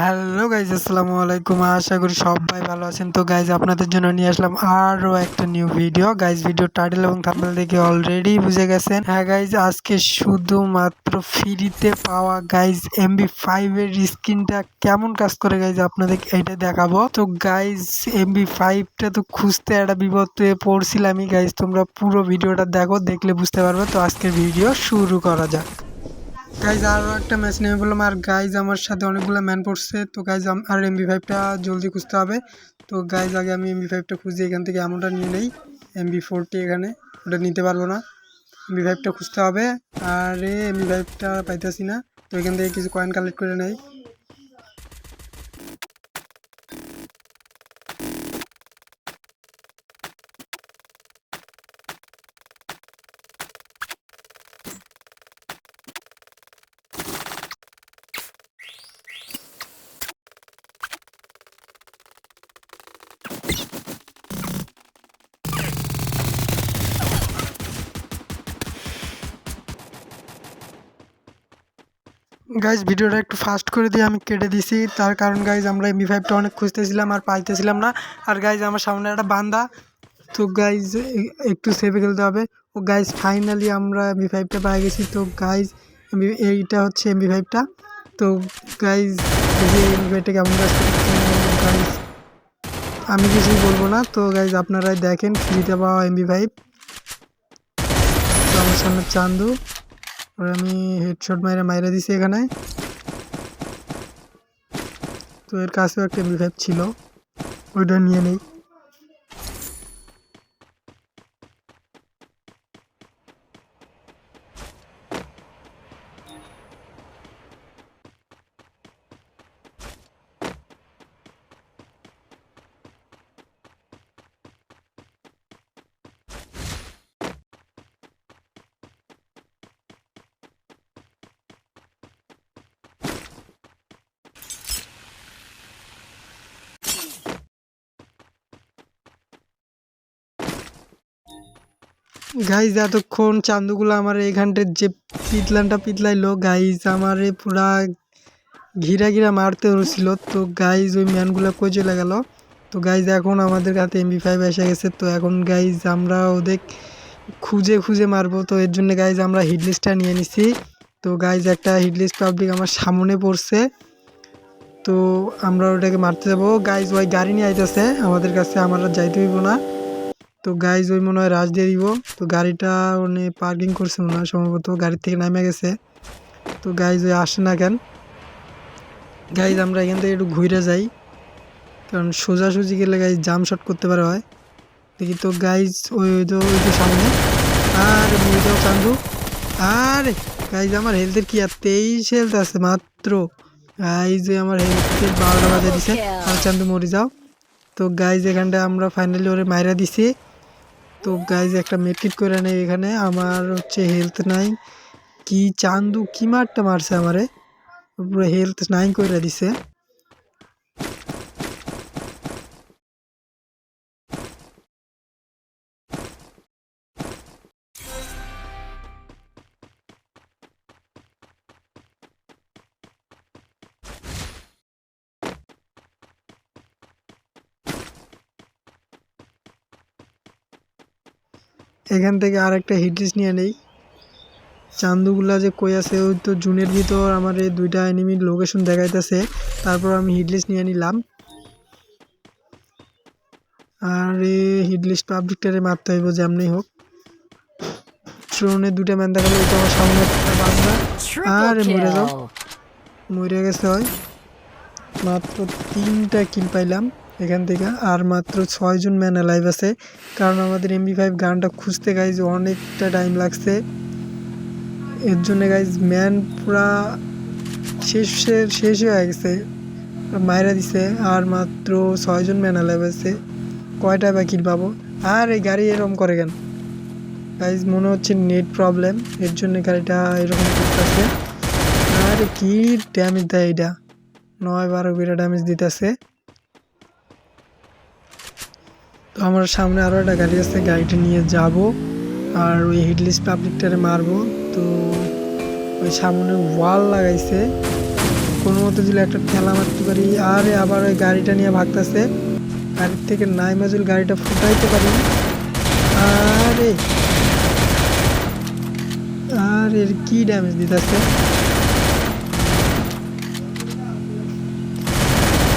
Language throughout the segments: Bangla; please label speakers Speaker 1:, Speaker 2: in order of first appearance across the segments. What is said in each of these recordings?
Speaker 1: হ্যালো গাইজ আসসালামু আলাইকুম। আশা করি সবাই ভালো আছেন। তো গাইজ আপনাদের জন্য নিয়ে আসলাম আরও একটা new video guys video title এবং থাম্বনেল দেখে অলরেডি বুঝে গেছেন। হ্যাঁ গাইজ আজকে শুধুমাত্র ফ্রিতে পাওয়া গাইজ এমবি ফাইভের স্ক্রিনটা কেমন কাজ করে গাইজ আপনাদের এটা দেখাবো। তো গাইজ এমবি ফাইভটা তো খুঁজতে একটা বিপদ পড়ছিলামই গাইজ তোমরা পুরো ভিডিওটা দেখো, দেখলে বুঝতে পারবে। তো আজকের ভিডিও শুরু করা যাক। গাইজ আরও একটা ম্যাচ নেমে বললাম আর গাইজ আমার সাথে অনেকগুলো ম্যান পড়ছে। তো গাইজ আর এমবি ফাইভটা জলদি খুঁজতে হবে। তো গাইজ আগে আমি এমবি ফাইভটা খুঁজি। এখান থেকে এমনটা নিয়ে নেই। এমবি ফোরটি এখানে। ওটা নিতে পারব না। এমবি ফাইভটা খুঁজতে হবে। আর এমবি ফাইভটা পাইতেছি না। তো এখান থেকে কিছু কয়েন কালেক্ট করে নেই। গাইজ ভিডিওটা একটু ফাস্ট করে দিয়ে আমি কেটে দিছি। তার কারণ গাইজ আমরা এমবি ফাইভটা অনেক খুঁজতেছিলাম আর পাইতেছিলাম না। আর গাইজ আমার সামনে একটা বান্দা। তো গাইজ একটু সেভে খেলতে হবে। ও গাইজ ফাইনালি আমরা এমবি ফাইভটা পাই গেছি। তো গাইজ এইটা হচ্ছে এমবি ফাইভটা তো গাইজ এমবি ফাইভটা কেমন কাজ গাইজ আমি কিছুই বলব না। তো গাইজ আপনারাই দেখেন ফ্রিতে পাওয়া এমবি ফাইভ আমার সামনে চান্দু। আর আমি হেডশট মাইরা মাইরা দিছি এখানে। তো এর কাছেও একটা ফাইভ ছিল। ওইটা নিয়ে নেই। গাইজ এতক্ষণ চান্দুগুলো আমার এইখানটার যে পিতলানটা পিতলাইলো গাইজ আমারে পুরা ঘিরা ঘিরা মারতে হচ্ছিল তো গাইজ ওই ম্যানগুলো কই চলে গেল? তো গাইজ এখন আমাদের কাছে এমবি ফাইভ এসে গেছে। তো এখন গাইজ আমরা ওদের খুঁজে খুঁজে মারবো। তো এর জন্য গাইজ আমরা হিটলিস্টটা নিয়ে নিছি। তো গাইজ একটা হিটলিস্ট পাবলিক আমার সামনে পড়ছে। তো আমরা ওটাকে মারতে যাব। গাইজ ওই গাড়ি নিয়ে আইতেছে। আমাদের কাছে আমরা যাইতে হইব না। তো গাইজ ওই মনে হয় রাজ দিয়ে দিব। তো গাড়িটা উনি পার্কিং করছে মনে হয়, সম্ভবত গাড়ির থেকে নামে গেছে। তো গাইজ ওই আসে না কেন? গাইজ আমরা এখান থেকে একটু ঘুরে যাই। কারণ সোজাসুজি গেলে গাইজ জাম শট করতে পারে হয় দেখি তো গাইজ ওই ওই তো ওই তো সামনে। আর তো চান্দু। আর গাইজ আমার হেলথের কি আর তেইশ হেলথ আছে মাত্র। গাইজ আমার হেলথের বারোটা বাজে দিছে। আর চান্দু মরে যাও। তো গাইজ এখানটা আমরা ফাইনালি ওরে মাইরা দিছি। তো গাইজ একটা মেটকিট করে নেই এখানে। আমার হচ্ছে হেলথ নাই। কি চান্দু, কি মারটা মারছে আমারে? পুরো হেলথ নাই করে দিছে। এখান থেকে আর একটা হিটলিস্ট নিয়ে নেই। চান্দুগুলা যে কই আছে, ওই তো জুনের ভিতর আমার এই দুইটা এনিমির লোকেশন দেখাইতেছে। তারপর আমি হিটলিস্ট নিয়ে নিলাম। আর এই হিটলিস্ট পাবলিকটারে মারতে হইব যেমনি হোক। ট্রোনে দুটা ম্যান দেখাল ওইটা আমার সামনে বান্দা আর মরে যাও। মরে গেছে হয় মাত্র তিনটা কিল পাইলাম। এখান থেকে আর মাত্র ছয়জন ম্যান লাইভ আছে। কারণ আমাদের এমবি ফাইভ গানটা খুঁজতে গাইজ অনেকটা টাইম লাগছে। এর জন্য গাইজ ম্যান পুরা শেষের শেষ হয়ে গেছে। মায়েরা দিছে আর মাত্র ছয়জন ম্যান লাইভ আছে। কয়টা বা পাবো? আর এই গাড়ি এরকম করে কেন? গাইজ মনে হচ্ছে নেট প্রবলেম এর জন্য গাড়িটা এরকম করতেছে। আর কি ড্যামেজ দেয় এটা? নয় বারো বিরা ড্যামেজ দিতেছে। তো আমার সামনে আরও একটা গাড়ি আছে, গাড়িটা নিয়ে যাব। আর ওই হিটলিস্ট পাবলিকটারে মারবো। তো ওই সামনে ওয়াল লাগাইছে। কোনো মতো যদি একটা ঠেলা মারতে পারি। আরে আবার ওই গাড়িটা নিয়ে ভাগতেছে। গাড়ির থেকে নাই মাজুল গাড়িটা ফুটাইতে পারি। আরে, আর এর কি ড্যামেজ দিতেছে?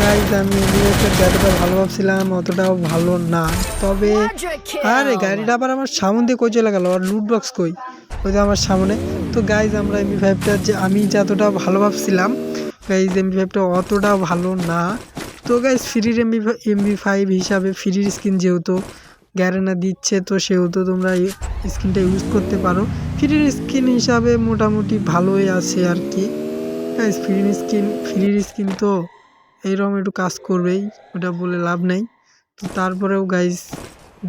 Speaker 1: গাইজ আমি এমবিএফের যতটা ভালো ভাবছিলাম, অতটাও ভালো না। তবে আরে, গাড়িটা আবার আমার সামনে দিয়ে কই চলে গেল? আর লুট বক্স কই? ওই যে আমার সামনে। তো গাইজ আমরা এমবি ফাইভটা যে আমি যতটা ভালো ভাবছিলাম গাইজ এমবি ফাইভটা অতটা ভালো না। তো গাইজ ফ্রির এমবি এমবি ফাইভ হিসাবে ফ্রির স্কিন যেহেতু গ্যারেনা দিচ্ছে, তো সেহেতু তোমরা স্কিনটা ইউজ করতে পারো। ফ্রির স্কিন হিসাবে মোটামুটি ভালোই আছে আর কি। গাইজ ফ্রির স্কিন ফ্রির স্কিন তো এইরকম একটু কাজ করবেই, ওটা বলে লাভ নেই। তো তারপরেও গাইজ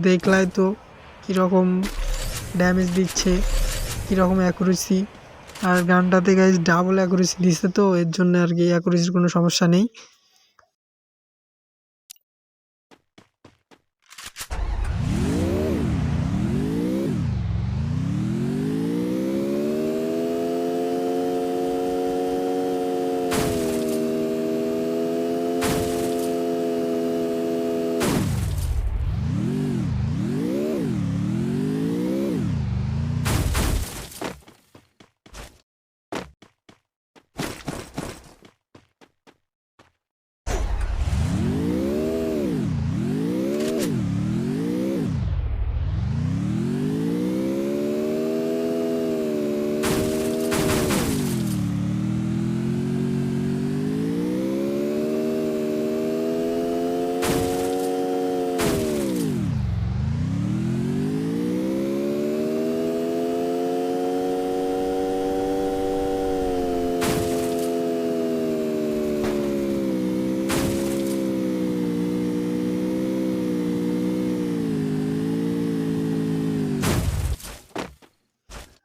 Speaker 1: দেখলাই তো কীরকম ড্যামেজ দিচ্ছে, কীরকম অ্যাকুরেসি আর গানটাতে গাইজ ডাবল অ্যাকুরেসি দিচ্ছে তো, এর জন্য আর কি অ্যাকুরেসির কোনো সমস্যা নেই।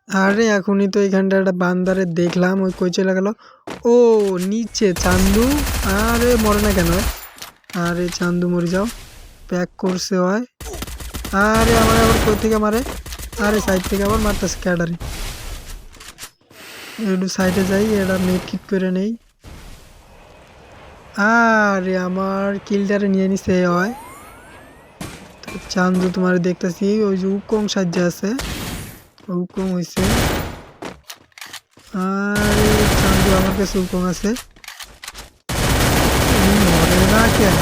Speaker 1: আরে, এখনই তো এখানটা একটা বান্দারে দেখলাম, ওই কই চলে গেল? ও, নিচে, চান্দু। আরে, মরে না কেন? আরে, চান্দু মরে যাও। প্যাক করছে হয় আরে, আমার আবার কই থেকে মারে? আরে, সাইড থেকে আবার মারতেছে ক্যাডারে। একটু সাইডে যাই, এটা মেক কিক করে নেই। আরে, আমার কিলটারে নিয়ে নিছে হয় চান্দু তোমার দেখতেছি, ওই যে উকং সাজ্জা আছে। উকং হয়েছে আরে চান্দু আমার কাছে উকং আছে। মরে না কেন?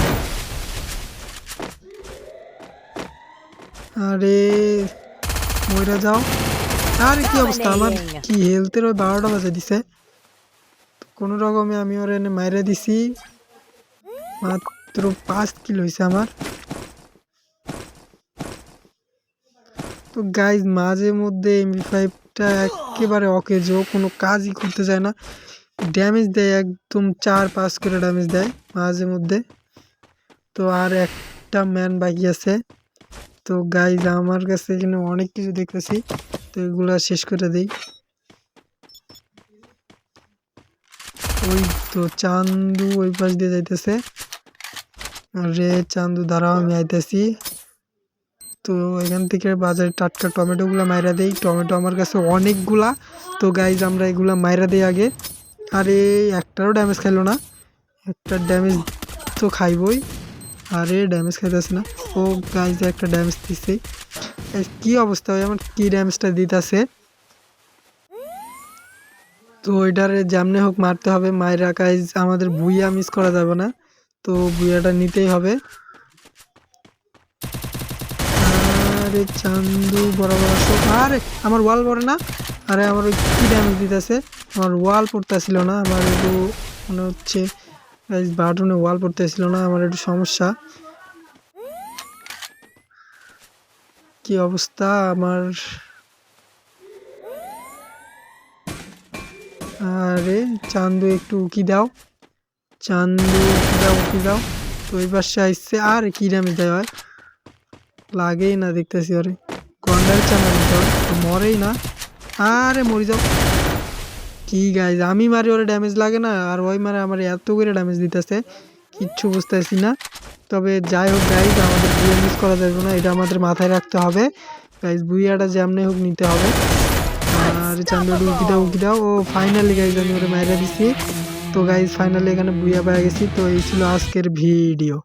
Speaker 1: আরে মইরা যাও। আরে কি অবস্থা? আমার কি হেলথের ওই বারোটা বাজে দিছে। কোনো রকমে আমি ওর এনে মাইরে দিছি। মাত্র পাঁচ কিলো হয়েছে আমার। তো গাইজ মাঝে মধ্যে এমবি ফাইভটা একেবারে অকেজো, কোনো কাজই করতে চায় না। ড্যামেজ দেয় একদম চার পাঁচ করে ড্যামেজ দেয় মাঝে মধ্যে। তো আর একটা ম্যান বাকি আছে। তো গাইজ আমার কাছে এখানে অনেক কিছু দেখতেছি। তো এগুলা শেষ করে দিই। ওই তো চান্দু ওই পাশ দিয়ে যাইতেছে। রে চান্দু, দাঁড়াও, আমি আইতেছি। তো এখান থেকে বাজারে টাটকা টমেটোগুলো মাইরা দেই। টমেটো আমার কাছে অনেকগুলা। তো গাইজ আমরা এগুলা মাইরা দিই আগে। আরে, একটারও ড্যামেজ খাইলো না। একটা ড্যামেজ তো খাইবই। আরে ড্যামেজ খাইতেছে না। ও গাইজ একটা ড্যামেজ দিচ্ছে কি অবস্থা হয় আমার কী ড্যামেজটা দিতেছে? তো ওইটারে যেমনে হোক মারতে হবে। মায়েরা গাইজ আমাদের বুইয়া মিস করা যাবে না। তো বুইয়াটা নিতেই হবে। আরে চান্দু বরাবর আসো আরে, আমার ওয়াল পড়ে না? আরে, আমার ওই কী ড্যামেজ দিতেছে? আমার ওয়াল পড়তেছিল না, আমার একটু মনে হচ্ছে বাটনে ওয়াল পড়তেছিল না, আমার একটু সমস্যা। কি অবস্থা আমার? আরে, চান্দু, একটু উকি দাও। চান্দু উকি দাও উকি দাও। তো এই পাশে আসছে আর কি ড্যামেজ দেয় হয় লাগেই না দেখতেছি, আরে। গন্ডার তো মরেই না। আরে, মরে যাও। কি গাইজ আমি মারি, ওরে ড্যামেজ লাগে না, আর ওই মারে আমার এত করে ড্যামেজ দিতেছে, কিচ্ছু বুঝতেছি না। তবে যাই হোক গাইজ আমাদের বুয়ে মিস করা যাবে না, এটা আমাদের মাথায় রাখতে হবে। গাইজ বুইয়াটা যেমনি হোক নিতে হবে। আর চান্দু উকি দাও উকি দাও। ও ফাইনালি গাইজ আমি ওরে মাইরা দিছি। তো গাইজ ফাইনালি এখানে বুয়া পেয়ে গেছি। তো এই ছিল আজকের ভিডিও